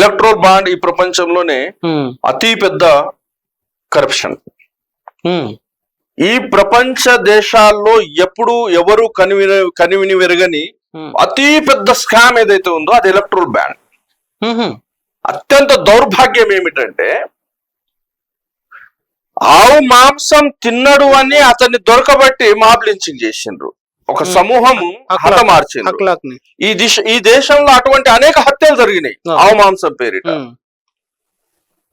Electoral bond ఈ ప్రపంచంలోనే అతి పెద్ద కరప్షన్ ఈ ప్రపంచ దేశాల్లో ఎప్పుడు ఎవరు కనివిన కనివిని వెరగని అతి పెద్ద స్కామ్ ఏదైతే ఉందో అది ఎలక్ట్రోల్ ఉహుం, అత్యంత దౌర్భాగ్యం ఏమిటంటే ఆవు మాంసం తిన్నడు అని అతన్ని దొరకబట్టి మాబ్ లించింగ్ చేసిండ్రు. ఒక. సమూహము అక్లాక్ని ఈ దిశ ఈ దేశంలో అటువంటి అనేక హత్యలు జరిగినాయి. ఆవు మాంసం పేరిట.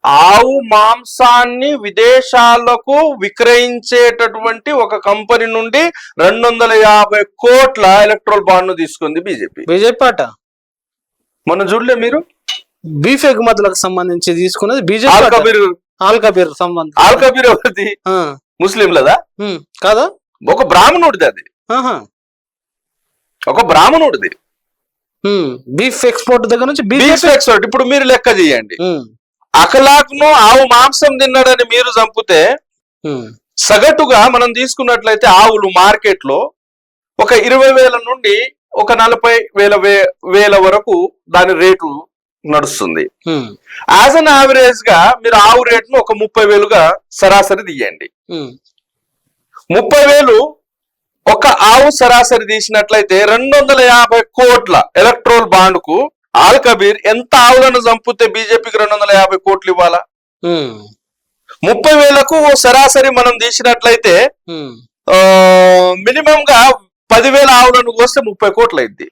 ఆవు మాంసాన్ని విదేశాలకు విక్రయించేటటువంటి ఒక కంపెనీ నుండి రెండు వందల యాభై కోట్ల ఎలక్ట్రోల్ బాండ్ను తీసుకుంది బీజేపీ. బీజేపీ పాట మొన్న చూడలే మీరు? బీఫ్ ఎగుమతులకు సంబంధించి తీసుకున్నది బీజేపీ ఆల్ పాట. కబీర్ ఆల్ కబీర్ సంబంధం ఆల్ కబీర్ ఎవరిది? ఆ, ముస్లింలదా? కాదా? ఒక బ్రాహ్మణుడిది అది. ఒక బ్రాహ్మణుడిది. బీఫ్ ఎక్స్పోర్ట్ దగ్గర నుంచి బీఫ్ ఎక్స్పర్ట్ ఇప్పుడు మీరు లెక్క చేయండి. ఉమ్, అఖలాక్ను ఆవు మాంసం తిన్నాడని మీరు చంపితే సగటుగా మనం తీసుకున్నట్లయితే ఆవులు మార్కెట్లో ఒక ఇరవై వేల నుండి ఒక నలభై వేల వే- వేల వరకు దాని రేటు నడుస్తుంది. యాజ్ అన్ యావరేజ్గా మీరు ఆవు రేటును ఒక ముప్పై వేలుగా సరాసరి తీయండి. ముప్పై వేలు ఒక ఆవు సరాసరి తీసినట్లయితే రెండు వందల యాభై కోట్ల ఎలక్ట్రోల్ బాండ్కు ఆల్ కబీర్ ఎంత ఆవులను చంపితే బీజేపీకి రెండు వందల యాభై కోట్లు ఇవ్వాలా? ముప్పై వేలకు సరాసరి మనం తీసినట్లయితే మినిమం గా పదివేల ఆవులను కోస్తే ముప్పై కోట్లు అయింది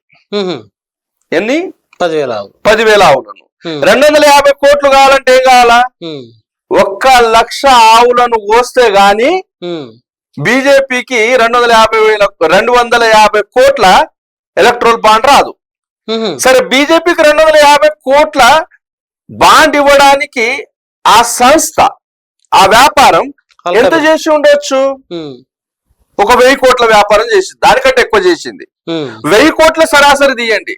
ఎన్ని? పదివేల పదివేల ఆవులను. రెండు వందల యాభై కోట్లు కావాలంటే ఏం కావాలా? ఒక్క లక్ష ఆవులను కోస్తే గాని బీజేపీకి రెండు వందల యాభై వేల రెండు వందల యాభై కోట్ల ఎలక్ట్రోల్ బాండ్ రాదు. సరే బీజేపీకి రెండు వందల యాభై కోట్ల బాండ్ ఇవ్వడానికి ఆ సంస్థ ఆ వ్యాపారం ఎంత. చేసి ఉండొచ్చు? ఒక వెయ్యి కోట్ల వ్యాపారం చేసింది. దానికంటే ఎక్కువ చేసింది. వెయ్యి కోట్ల సరాసరి తీయండి.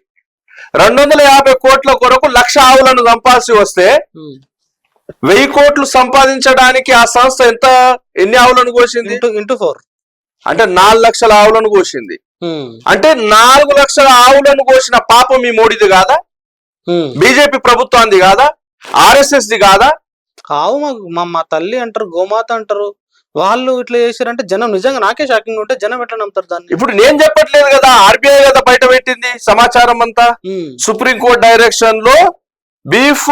రెండు వందల యాభై కోట్ల కొరకు లక్ష ఆవులను చంపాల్సి వస్తే. వెయ్యి కోట్లు సంపాదించడానికి ఆ సంస్థ ఎంత ఎన్ని ఆవులను కోసింది? Into into four. అంటే నాలుగు లక్షల ఆవులను కోసింది. అంటే నాలుగు లక్షల ఆవులను కోసిన పాపం ఈ మోడీది కాదా. బీజేపీ ప్రభుత్వాన్ని కాదా? ఆర్ఎస్ఎస్ ది కాదా? ఆవు మాకు మా మా తల్లి అంటారు గోమాత అంటారు. వాళ్ళు ఇట్లా చేశారంటే జనం నిజంగా నాకే షాకింగ్ ఉంటే జనం ఎట్లా నమ్ముతారు దాన్ని? ఇప్పుడు నేను చెప్పట్లేదు కదా ఆర్బీఐ కదా బయట పెట్టింది సమాచారం అంతా. ఉమ్, సుప్రీం కోర్ట్ డైరెక్షన్లో బీఫ్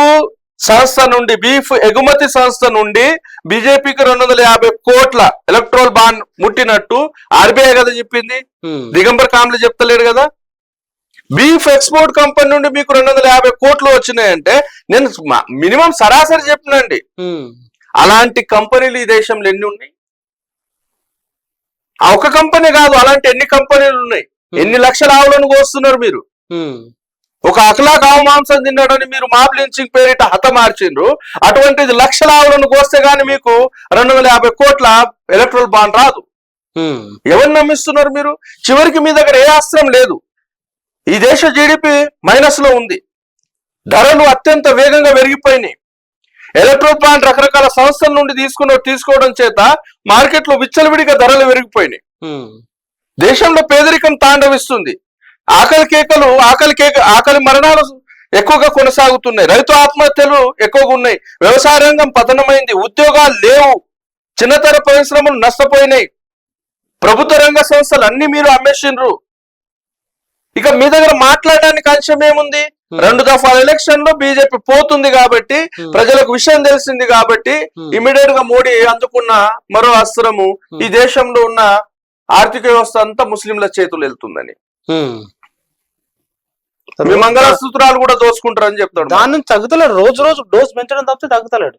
సంస్థ నుండి బీఫ్ ఎగుమతి సంస్థ నుండి బీజేపీకి రెండు వందల యాభై కోట్ల ఎలక్ట్రోల్ బాండ్ ముట్టినట్టు ఆర్బీఐ కదా చెప్పింది. దిగంబర్ కామ్లే చెప్తలేడు కదా. బీఫ్ ఎక్స్పోర్ట్ కంపెనీ నుండి మీకు రెండు వందల యాభై కోట్లు వచ్చినాయంటే నేను మినిమం సరాసరి చెప్పినండి. అలాంటి కంపెనీలు ఈ దేశంలో ఎన్ని ఉన్నాయి? ఆ ఒక కంపెనీ కాదు అలాంటి ఎన్ని కంపెనీలు ఉన్నాయి? ఎన్ని లక్షల ఆవులను కోస్తున్నారు మీరు? ఒక అఖలాక్ ఆవు మాంసం తిన్నాడని మీరు మాబ్ లించింగ్ పేరిట హతమార్చిండ్రు అటువంటిది లక్షల ఆవులను కోస్తే గాని మీకు రెండు వందల యాభై కోట్ల ఎలక్ట్రల్ బాండ్ రాదు. ఎవరు నమ్మిస్తున్నారు మీరు? చివరికి మీ దగ్గర ఏ అస్త్రం లేదు. ఈ దేశ జీడిపి మైనస్లో ఉంది. ధరలు అత్యంత వేగంగా పెరిగిపోయినాయి. ఎలక్ట్రోల్ ప్లాంట్ రకరకాల సంస్థల నుండి తీసుకున్న తీసుకోవడం చేత మార్కెట్లో విచ్చలవిడిగా ధరలు పెరిగిపోయినాయి. దేశంలో పేదరికం తాండవిస్తుంది. ఆకలి కేకలు ఆకలి కేక ఆకలి మరణాలు ఎక్కువగా కొనసాగుతున్నాయి. రైతు ఆత్మహత్యలు ఎక్కువగా ఉన్నాయి. వ్యవసాయ రంగం పతనమైంది. ఉద్యోగాలు లేవు. చిన్నతర పరిశ్రమలు నష్టపోయినాయి. ప్రభుత్వ రంగ సంస్థలు అన్ని మీరు అమ్మేసిండ్రు. ఇక మీ దగ్గర మాట్లాడడానికి అంశం ఏముంది? రెండు దఫాల ఎలక్షన్లో బీజేపీ పోతుంది కాబట్టి Hmm. ప్రజలకు విషయం తెలిసింది కాబట్టి Hmm. ఇమీడియట్గా మోడీ అందుకున్న మరో అస్త్రము ఈ దేశంలో ఉన్న ఆర్థిక వ్యవస్థ అంతా ముస్లింల చేతులు వెళ్తుందని. మీ మంగళసూత్రాలు కూడా దోచుకుంటారని చెప్తాడు దాని నుంచి తగ్గుతలేడు రోజు రోజు డోస్ పెంచడం తప్పితే తగ్గుతలేడు.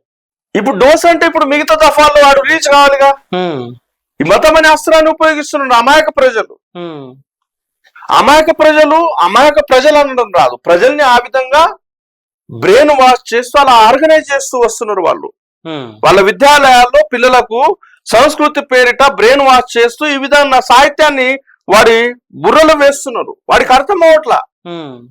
ఇప్పుడు డోస్ అంటే ఇప్పుడు మిగతా దఫాల్లో వాడు రీచ్ కావాలిగా. ఈ మతం అనే అస్త్రాన్ని ఉపయోగిస్తున్నారు అమాయక ప్రజలు. అమాయక ప్రజలు అమాయక ప్రజలు అనడం రాదు. ప్రజల్ని ఆ విధంగా బ్రెయిన్ వాష్ చేస్తూ అలా ఆర్గనైజ్ చేస్తూ వస్తున్నారు వాళ్ళు. వాళ్ళ విద్యాలయాల్లో పిల్లలకు సంస్కృతి పేరిట బ్రెయిన్ వాష్ చేస్తూ ఈ విధంగా సాహిత్యాన్ని వాడి బుర్రలో వేస్తున్నారు. వాడికి అర్థం అవట్లా Hmm.